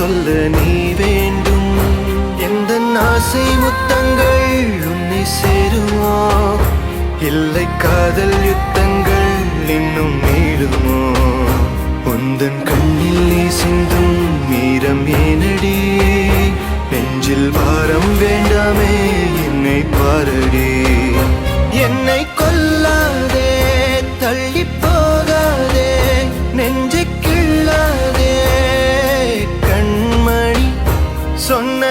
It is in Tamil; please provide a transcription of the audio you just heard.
சொல்ல நீ வேண்டும். எந்த ஆசை முத்தங்கள் உன்னை சேருமா? இல்லை காதல் யுத்தங்கள் இன்னும் நீடுமோ உந்தன் கண்ணில் நீ சிந்தும் மீரம் ஏனடி? நெஞ்சில் பாரம் வேண்டாமே என்னை பாரடே. persona